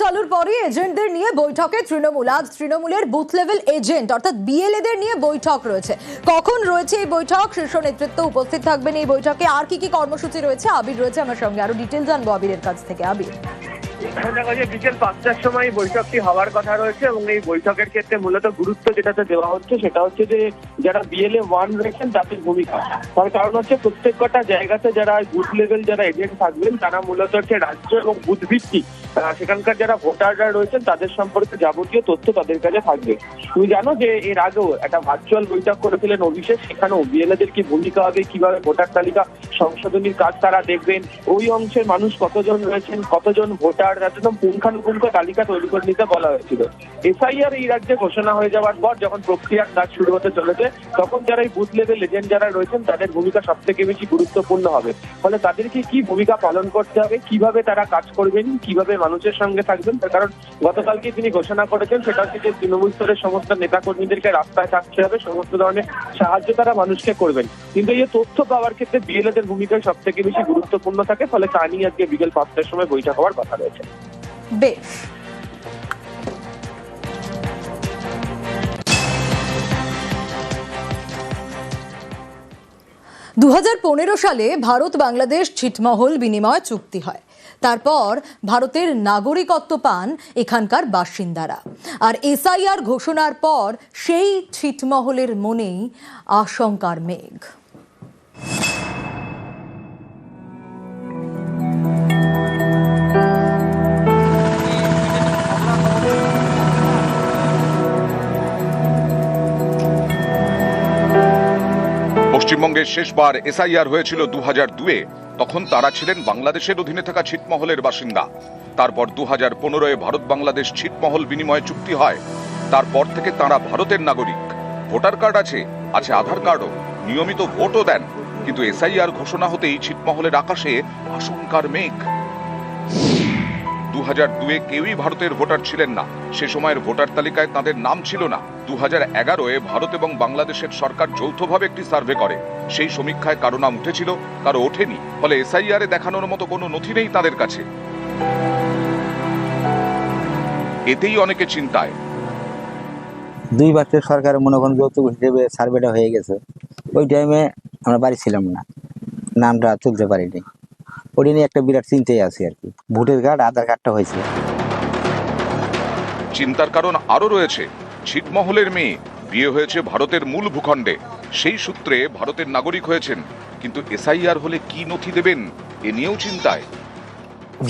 চালুর পরে এজেন্টদের নিয়ে বৈঠকে তৃণমূল। আজ তৃণমূলের বুথ লেভেল এজেন্ট অর্থাৎ বিএলএদের নিয়ে বৈঠক রয়েছে। কখন রয়েছে এই বৈঠক? শীর্ষ নেতৃত্ব উপস্থিত থাকবেন এই বৈঠকে। আর কি কি কর্মসূচি রয়েছে? আবির রয়েছে আমার সঙ্গে। আরও ডিটেল জানব আবিরের কাছ থেকে। আবির। বিকেল পাঁচটার সময় বৈঠকটি হওয়ার কথা রয়েছে এবং এই বৈঠকের ক্ষেত্রে মূলত গুরুত্ব যেটাতে দেওয়া হচ্ছে সেটা হচ্ছে যে যারা বিএলএ ওয়ান রয়েছেন তাদের ভূমিকা। তার কারণ হচ্ছে প্রত্যেক কটা জায়গাতে যারা বুথ লেভেল যারা এজেন্ট থাকবেন, তারা মূলত হচ্ছে রাজ্য এবং বুথ ভিত্তিক সেখানকার যারা ভোটাররা রয়েছেন তাদের সম্পর্কে যাবতীয় তথ্য তাদের কাছে থাকবে। তুমি জানো যে এর আগেও একটা ভার্চুয়াল বৈঠক করেছিলেন অভিষেক, সেখানেও বিএলএদের কি ভূমিকা হবে, কীভাবে ভোটার তালিকা সংশোধনীর কাজ তারা দেখবেন। ওই অংশের মানুষ কতজন রয়েছেন, কতজন ভোটার একদম পুঙ্খানুপুঙ্খ তালিকা তৈরি করে নিতে বলা হয়েছিল। এসআইআর এই রাজ্যে ঘোষণা হয়ে যাওয়ার পর যখন প্রক্রিয়ার কাজ শুরু হতে চলেছে, তখন যারা এই বুথ লেভেল এজেন্ট যারা রয়েছেন, তাদের ভূমিকা সব থেকে বেশি গুরুত্বপূর্ণ হবে। ফলে তাদেরকে কি ভূমিকা পালন করতে হবে, কীভাবে তারা কাজ করবেন, কীভাবে মানুষের সঙ্গে থাকবেন, তার কারণ গতকালকে তিনি ঘোষণা করেছেন, সেটা হচ্ছে যে তৃণমূল স্তরের সমস্ত নেতাকর্মীদেরকে রাস্তায় থাকতে হবে, সমস্ত ধরনের সাহায্য তারা মানুষকে করবেন। কিন্তু এই তথ্য পাওয়ার ক্ষেত্রে বিএলএদের ভূমিকা সব থেকে বেশি গুরুত্বপূর্ণ থাকে, ফলে তা নিয়ে আজকে বিকেল পাঁচটার সময় বৈঠক হওয়ার কথা রয়েছে। বেশ। দু সালে ভারত বাংলাদেশ ছিটমহল বিনিময় চুক্তি হয়। তারপর ভারতের নাগরিকত্ব পান এখানকার বাসিন্দারা। আর এসআইআর ঘোষণার পর সেই ছিটমহলের মনেই আশঙ্কার মেঘ। পশ্চিমবঙ্গের শেষবার এসআইআর হয়েছিল দু হাজার দুয়ে। তখন তারা ছিলেন বাংলাদেশের অধীনে থাকা ছিটমহলের বাসিন্দা। তারপর দু হাজার পনেরোয় ভারত বাংলাদেশ ছিটমহল বিনিময় চুক্তি হয়। তারপর থেকে তারা ভারতের নাগরিক। ভোটার কার্ড আছে আছে আধার কার্ডও, নিয়মিত ভোটও দেন। কিন্তু এসআইআর ঘোষণা হতেই ছিটমহলের আকাশে আশঙ্কার মেঘ। দু হাজার দুয়ে কেউই ভারতের ভোটার ছিলেন না। সে সময়ের ভোটার তালিকায় তাদের নাম ছিল না। দু হাজার এগারোয় ভারত এবং বাংলাদেশের সরকার যৌথভাবে একটি সার্ভে করে। সেই সমীক্ষায় কারও নাম উঠেছিল, কারও ওঠেনি। ফলে এসআইআর দেখানোর মতো কোনো নথি নেই তাদের কাছে। এতেই অনেকে চিন্তায়। দুই বাক্যের সরকার মনে করেন যৌতুক হিসেবে সার্ভেটা হয়ে গেছে। ওই টাইমে আমরা বাড়ি ছিলাম না। নামটা তুলতে পারিনি। ওটা নিয়ে একটা বিরাট চিন্তায় আছে আর কি। ভোটের কার্ড আধার কার্ডটা হয়েছে। চিন্তার কারণ আরও রয়েছে। ছিটমহলের মেয়ে বিয়ে হয়েছে ভারতের মূল ভূখণ্ডে। সেই সূত্রে ভারতের নাগরিক হয়েছেন কিন্তু এসআইআর হলে কি নথি দেবেন এ নিয়েও চিন্তায়।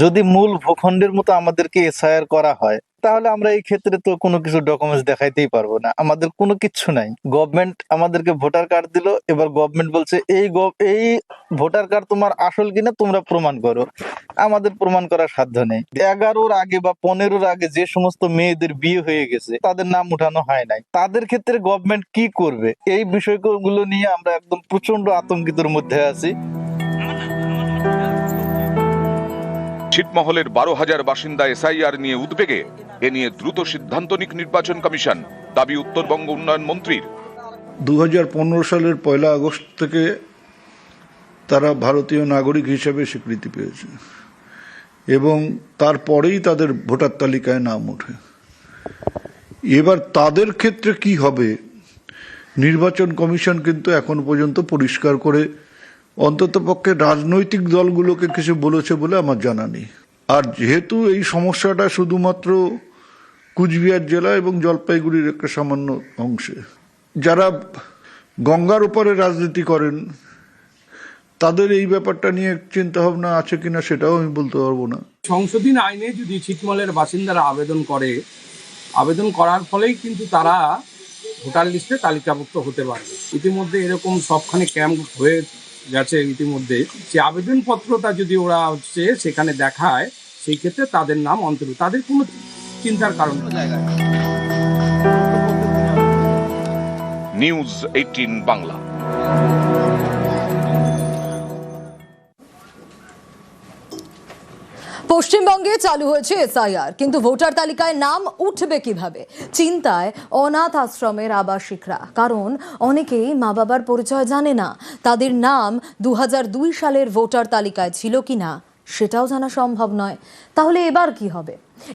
যদি মূল ভূখণ্ডের মতো আমাদেরকে এসআইআর করা হয় তাহলে আমরা এই ক্ষেত্রে তো কোনো কিছু ডকুমেন্টস দেখাইতেই পারব না। আমাদের কোনো কিছু নাই। গভর্নমেন্ট আমাদেরকে ভোটার কার্ড দিল, এবার গভর্নমেন্ট বলছে, এই এই ভোটার কার্ড তোমার আসল কিনা তোমরা প্রমাণ করো। আমাদের প্রমাণ করার সাধ্য নেই। এগারোর আগে বা পনেরোর আগে যে সমস্ত মেয়েদের বিয়ে হয়ে গেছে, তাদের নাম উঠানো হয় নাই। তাদের ক্ষেত্রে গভর্নমেন্ট কি করবে? এই বিষয়গুলো নিয়ে আমরা একদম প্রচণ্ড আতঙ্কিতর মধ্যে আছি। ছিটমহলের বারো হাজার বাসিন্দা এসআইআর নিয়ে উদ্বেগে, এ নিয়ে দ্রুত সিদ্ধান্ত নিক নির্বাচন কমিশন, দাবি উত্তরবঙ্গ উন্নয়ন মন্ত্রীর। দু হাজার পনেরো সালের পয়লা আগস্ট থেকে তারা ভারতীয় নাগরিক হিসেবে স্বীকৃতি পেয়েছে এবং তারপরেই তাদের ভোটার তালিকায় নাম ওঠে। এবার তাদের ক্ষেত্রে কি হবে, নির্বাচন কমিশন কিন্তু এখন পর্যন্ত পরিষ্কার করে অন্ততপক্ষে রাজনৈতিক দলগুলোকে কিছু বলেছে বলে আমার জানা নেই। আর যেহেতু এই সমস্যাটা শুধুমাত্র কুচবিহার জেলা এবং জলপাইগুড়ির একটা সামান্য অংশে, যারা গঙ্গার উপরে রাজনীতি করেন, তাদের এই ব্যাপারটা নিয়ে চিন্তা ভাবনা আছে কিনা সেটাও আমি বলতে পারব না। সংশোধনী আইনে যদি ছিটমলের বাসিন্দারা আবেদন করে, আবেদন করার ফলেই কিন্তু তারা ভোটার লিস্টে তালিকাভুক্ত হতে পারবে। ইতিমধ্যে এরকম সবখানে ক্যাম্প হয়ে গেছে ইতিমধ্যে যে আবেদনপত্রটা যদি ওরা হচ্ছে সেখানে দেখায়, সেই ক্ষেত্রে তাদের নাম অন্তর্ভুক্ত। তাদের কোনো চিন্তার কারণ। News eighteen Bangla. পশ্চিমবঙ্গে চালু হয়েছে এসআইআর, কিন্তু ভোটার তালিকায় নাম উঠবে কীভাবে? চিন্তায় অনাথ আশ্রমের আবাসিকরা। কারণ অনেকেই মা বাবার পরিচয় জানে না, তাদের নাম দু হাজার দুই সালের ভোটার তালিকায় ছিল কি না সেটাও জানা সম্ভব নয়। তাহলে এবার কি হবে?